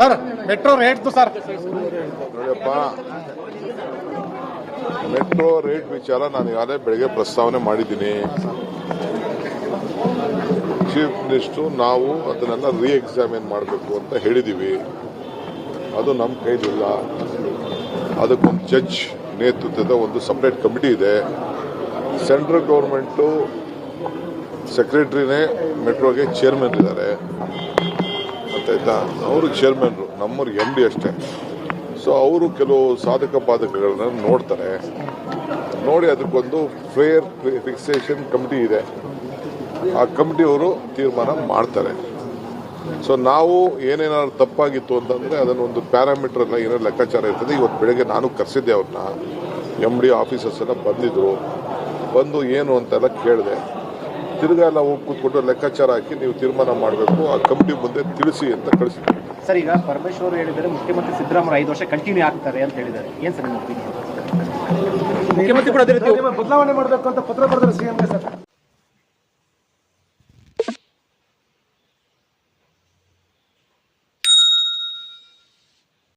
Sir, metro rate sir. ನೋಡಿಯಪ್ಪ, metro rate ವಿಚಾರ ನಾನು ಈಗಾಗಲೇ ಬೆಳಗ್ಗೆ ಪ್ರಸ್ತಾವನೆ ಮಾಡಿದ್ದೀನಿ. ಚೀಫ್ ಮಿನಿಸ್ಟ್ರು, ನಾವು ಅದನ್ನೆಲ್ಲ ರೀ ಎಕ್ಸಾಮಿನ್ ಮಾಡಬೇಕು ಅಂತ ಹೇಳಿದ್ದೀವಿ ಅದು ನಮ್ಮ ಕೈಲಿಲ್ಲ. ಅದಕ್ಕೊಂದು ಜಡ್ಜ್ ನೇತೃತ್ವದ ಒಂದು ಸಪ್ರೇಟ್ ಕಮಿಟಿ ಇದೆ. ಸೆಂಟ್ರಲ್ ಗೌರ್ಮೆಂಟು ಸೆಕ್ರೆಟ್ರಿನೇ ಮೆಟ್ರೋಗೆ ಚೇರ್ಮನ್ ಇದ್ದಾರೆ. ಗೊತ್ತಾಯ್ತಾ ಅವರು ಚೇರ್ಮನ್ರು ನಮ್ಮವ್ರು ಎಂ ಡಿ ಅಷ್ಟೇ. ಸೊ ಅವರು ಕೆಲವು ಸಾಧಕ ಬಾಧಕಗಳನ್ನ ನೋಡ್ತಾರೆ. ನೋಡಿ ಅದಕ್ಕೊಂದು ಫೇರ್ ಫಿಕ್ಸೇಷನ್ ಕಮಿಟಿ ಇದೆ. ಆ ಕಮಿಟಿಯವರು ತೀರ್ಮಾನ ಮಾಡ್ತಾರೆ. ಸೊ ನಾವು ಏನೇನಾದ್ರು ತಪ್ಪಾಗಿತ್ತು ಅಂತಂದ್ರೆ ಅದನ್ನ ಒಂದು ಪ್ಯಾರಾಮೀಟರ್ ಎಲ್ಲ ಏನೋ ಲೆಕ್ಕಾಚಾರ ಇರ್ತದೆ. ಇವತ್ತು ಬೆಳಗ್ಗೆ ನಾನು ಕರೆಸಿದ್ದೆ ಅವ್ರನ್ನ. ಎಂ ಡಿ ಆಫೀಸರ್ಸ್ ಎಲ್ಲ ಬಂದಿದ್ರು. ಬಂದು ಏನು ಅಂತೆಲ್ಲ ಕೇಳಿದೆ. ತಿರ್ಗಾ ಎಲ್ಲ ಹೋಗಿ ಕೂತ್ಕೊಂಡು ಲೆಕ್ಕಾಚಾರ ಹಾಕಿ ನೀವು ತೀರ್ಮಾನ ಮಾಡಬೇಕು ಆ ಕಮಿಟಿ ಮುಂದೆ ತಿಳಿಸಿ ಅಂತ ಕಳಿಸಿದ್ವಿ. ಸರ್ ಈಗ ಪರಮೇಶ್ವರ್ ಹೇಳಿದರೆ ಮುಖ್ಯಮಂತ್ರಿ ಸಿದ್ದರಾಮಯ್ಯ ಐದು ವರ್ಷ ಕಂಟಿನ್ಯೂ ಆಗ್ತಾರೆ ಅಂತ ಹೇಳಿದ್ದಾರೆ. ಏನ್ ಸರ್? ಮುಖ್ಯಮಂತ್ರಿ ಕೂಡ ಅದೇ ರೀತಿ ಬದಲಾವಣೆ ಮಾಡಬೇಕು ಅಂತ ಪತ್ರ ಬರೆದ್ರೆ ಸಿಎಂ ಸರ್.